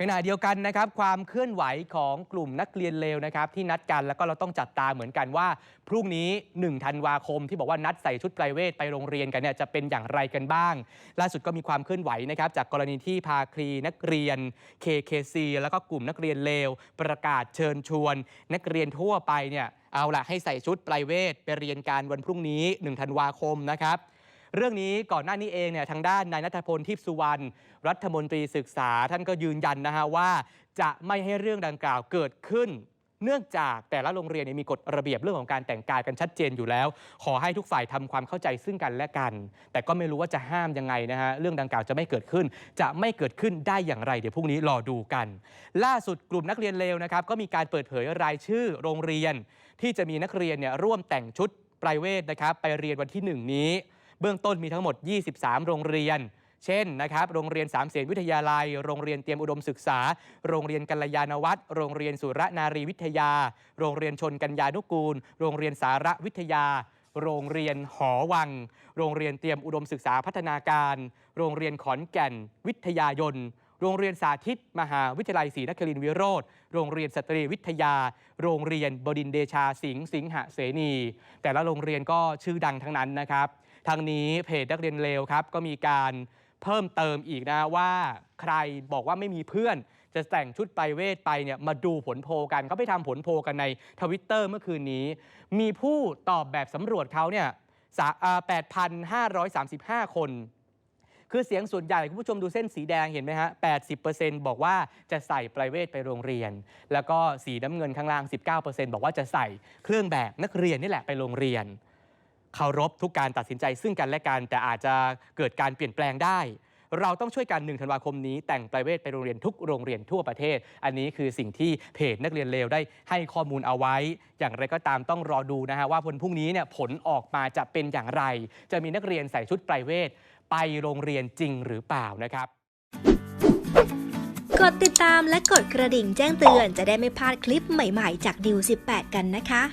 ขณะเดียวกันนะครับความเคลื่อนไหวของกลุ่มนักเรียนเลวนะครับที่นัดกันแล้วก็เราต้องจับตาเหมือนกันว่า พรุ่งนี้1ธันวาคมที่บอกว่านัดใส่ชุดไพรเวทไปโรงเรียนกันเนี่ยจะเป็นอย่างไรกันบ้าง ล่าสุดก็มีความเคลื่อนไหวนะครับจากกรณีที่พาคลีนักเรียน KKC แล้วก็กลุ่มนักเรียนเลว ประกาศเชิญชวน นักเรียนทั่วไปเนี่ยเอาละให้ใส่ชุดไพรเวทไปเรียนการวันพรุ่งนี้1ธันวาคมนะครับ เรื่องนี้ก่อนหน้านี้เองเนี่ยทางด้านนายนัทพลทิพสุวรรณรัฐมนตรีศึกษา ท่านก็ยืนยันนะฮะว่าจะไม่ให้เรื่องดังกล่าวเกิดขึ้น เนื่องจากแต่ละโรงเรียนเนี่ยมีกฎระเบียบเรื่องของการแต่งกายกันชัดเจนอยู่แล้ว ขอให้ทุกฝ่ายทำความเข้าใจซึ่งกันและกัน แต่ก็ไม่รู้ว่าจะห้ามยังไงนะฮะเรื่องดังกล่าวจะไม่เกิดขึ้น จะไม่เกิดขึ้นได้อย่างไร เดี๋ยวพรุ่งนี้รอดูกัน ล่าสุดกลุ่มนักเรียนเลวนะครับก็มีการเปิดเผยรายชื่อโรงเรียน ที่จะมีนักเรียนเนี่ยร่วมแต่งชุดไพรเวทนะครับไปเรียนวันที่หนึ่งนี้ เบื้องต้นมีทั้งหมด 23 โรงเรียน เช่นนะครับโรงเรียนสามเสนวิทยาลัย โรงเรียนเตรียมอุดมศึกษา โรงเรียนกัลยาณวัฒน์โรงเรียนสุรนารีวิทยา โรงเรียนชนกัญญานุกูล โรงเรียนสารวิทยาโรงเรียนหอวัง โรงเรียนเตรียมอุดมศึกษาพัฒนาการ โรงเรียนขอนแก่น วิทยายน โรงเรียนสาธิต มหาวิทยาลัยศรีนครินทรวิโรธ โรงเรียนสตรีวิทยา โรงเรียนบดินเดชาสิงห์สิงหเสนี แต่ละโรงเรียนก็ชื่อดังทั้งนั้นนะครับ ทางนี้เพจนักเรียนเลวครับ ก็มีการเพิ่มเติมอีกนะว่าใครบอกว่าไม่มีเพื่อน จะแต่งชุดไปเวทไปเนี่ยมาดูผลโพลกันเขาไปทำผลโพลกันในทวิตเตอร์เมื่อคืนนี้ มีผู้ตอบแบบสำรวจเขาเนี่ย8,535 คน คือเสียงส่วนใหญ่คุณผู้ชมดูเส้นสีแดงเห็นไหมฮะ 80%บอกว่าจะใส่ไพรเวทไปโรงเรียน แล้วก็สีน้ำเงินข้างล่าง 19%บอกว่าจะใส่เครื่องแบบนักเรียนนี่แหละไปโรงเรียน เคารพทุกการตัดสินใจซึ่งกันและกันแต่อาจจะเกิดการเปลี่ยนแปลงได้ เราต้องช่วยกัน1ธันวาคมนี้แต่งไพรเวทไปโรงเรียนทุกโรงเรียนทั่วประเทศ อันนี้คือสิ่งที่เพจนักเรียนเลวได้ให้ข้อมูลเอาไว้ อย่างไรก็ตามต้องรอดูนะฮะว่าวันพรุ่งนี้เนี่ยผลออกมาจะเป็นอย่างไร จะมีนักเรียนใส่ชุดไพรเวทไปโรงเรียนจริงหรือเปล่านะครับกดติดตามและกดกระดิ่งแจ้งเตือนจะได้ไม่พลาดคลิปใหม่ๆ จากดิว18 กันนะคะ